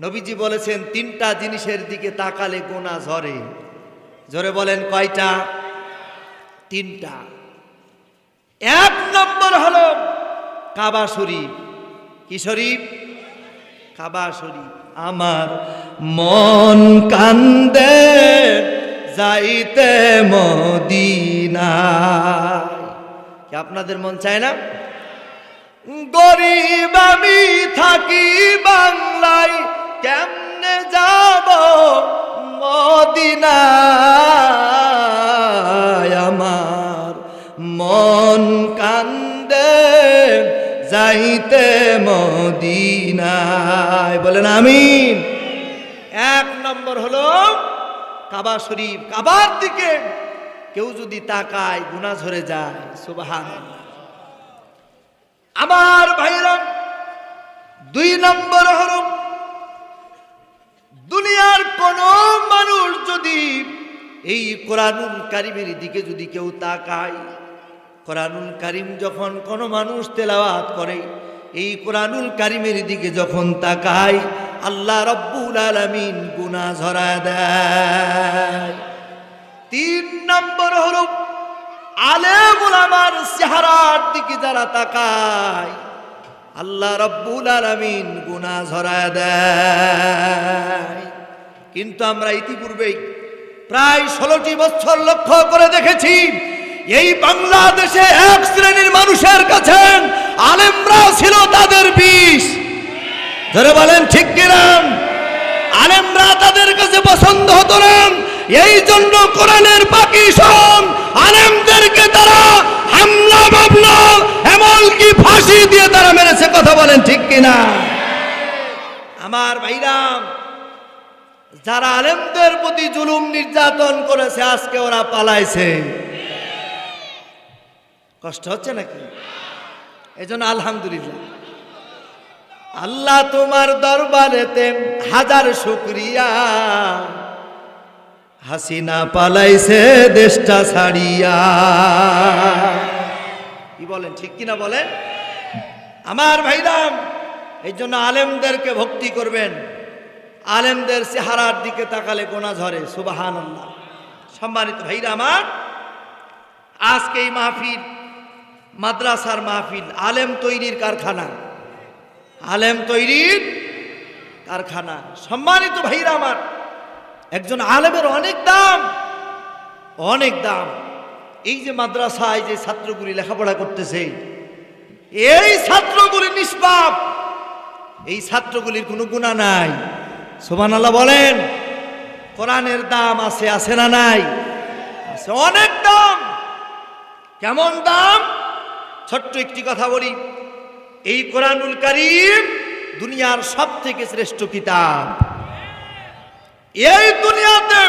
নবীজি বলেছেন, তিনটা জিনিসের দিকে তাকালে গোনা ঝরে। ঝরে বলেন, কয়টা? তিনটা। এক নম্বর হলো কাবা শরীফ। কি শরীফ? কাবা শরীফ। আমার মন কান্দে যাইতে মদিনায়। কি আপনাদের মন চায় না? গরিব আমি মদিনায় আমার মন কান্দে যাইতে মদিনায়। বলেন আমি এক নম্বর হলো কাবা শরীফ, কাবার দিকে কেউ যদি তাকায় গুণা ঝরে যায় সুবাহান আমার ভাইরা, দুই নম্বর হল দুনিয়ার কোন যদি এই কোরআনুল কারিমের দিকে যদি কেউ তাকায়, কোরআনুল কারিম যখন কোনো মানুষ তেলাওয়াত করে, এই কোরআনুল কারিমের দিকে যখন তাকায়, আল্লাহ রব্বুল আলমিন গুনা ঝরা দেয়। তিন নম্বর হল, আলেমুল আমার চেহারার দিকে যারা তাকায়, আল্লাহ রব্বুল আলমিন গুনা ঝরা দেয়। কিন্তু আমরা ইতিপূর্বেই প্রায় ষোলোটি বছর লক্ষ্য করে দেখেছি, এই বাংলাদেশে এক শ্রেণির মানুষের কাছে আলেমরা ছিল তাদের বিষ। ধরে বলেন ঠিক কিরাম আলেমরা তাদের কাছে পছন্দ হতো না। এই জন্য কোরআনের বাকি সব আলেমদেরকে তারা হামলা, মামলা, এমনকি ফাঁসি দিয়ে তারা মেরেছে। কথা বলেন ঠিক কিনা? আমার ভাইরাম যারা আলেমদের প্রতি জুলুম নির্যাতন করেছে, আজকে ওরা পালাইছে। কষ্ট হচ্ছে নাকি? এজন্য আলহামদুলিল্লাহ। আল্লাহ তোমার দরবারেতে হাজার শুক্রিয়া। হাসিনা পালাইছে দেশটা ছাড়িয়া। কি বলেন, ঠিক কিনা বলেন? আমার ভাইরাম, এই জন্য আলেমদেরকে ভক্তি করবেন। আলেমদের চেহারার দিকে তাকালে গোনা ঝরে সুবাহান সম্মানিত ভাইরা আমার, আজকে এই মাহফিল, মাদ্রাসার মাহফিল, আলেম তৈরির কারখানা। আলেম তৈরির কারখানা। সম্মানিত ভাইরা আমার, একজন আলেমের অনেক দাম অনেক দাম। এই যে মাদ্রাসায় যে ছাত্রগুলি লেখাপড়া করতেছে, এই ছাত্রগুলি নিষ্পাপ। এই ছাত্রগুলির কোনো গুণা নাই। সোমান আল্লাহ বলেন, কোরআনের দাম আছে আছে না নাই? আছে অনেক দাম। কেমন দাম? ছোট্ট একটি কথা বলি। এই কোরআনুল করিম দুনিয়ার সব থেকে শ্রেষ্ঠ কিতাব। এই দুনিয়াতে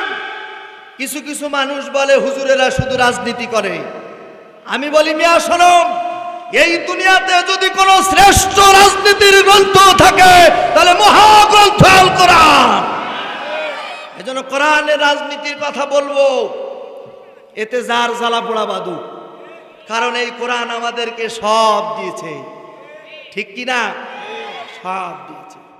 কিছু কিছু মানুষ বলে, হুজুরেরা শুধু রাজনীতি করে। আমি বলি, মিয়া শোনম এই দুনিয়াতে যদি কোনো শ্রেষ্ঠ রাজনীতির গ্রন্থ থাকে, তাহলে মহাগ্রন্থ কোরআনের রাজনীতির কথা বলব। এতে যার জ্বালা পোড়া বাদু। কারণ এই কোরআন আমাদেরকে সব দিয়েছে। ঠিক কি না? সব দিয়েছে।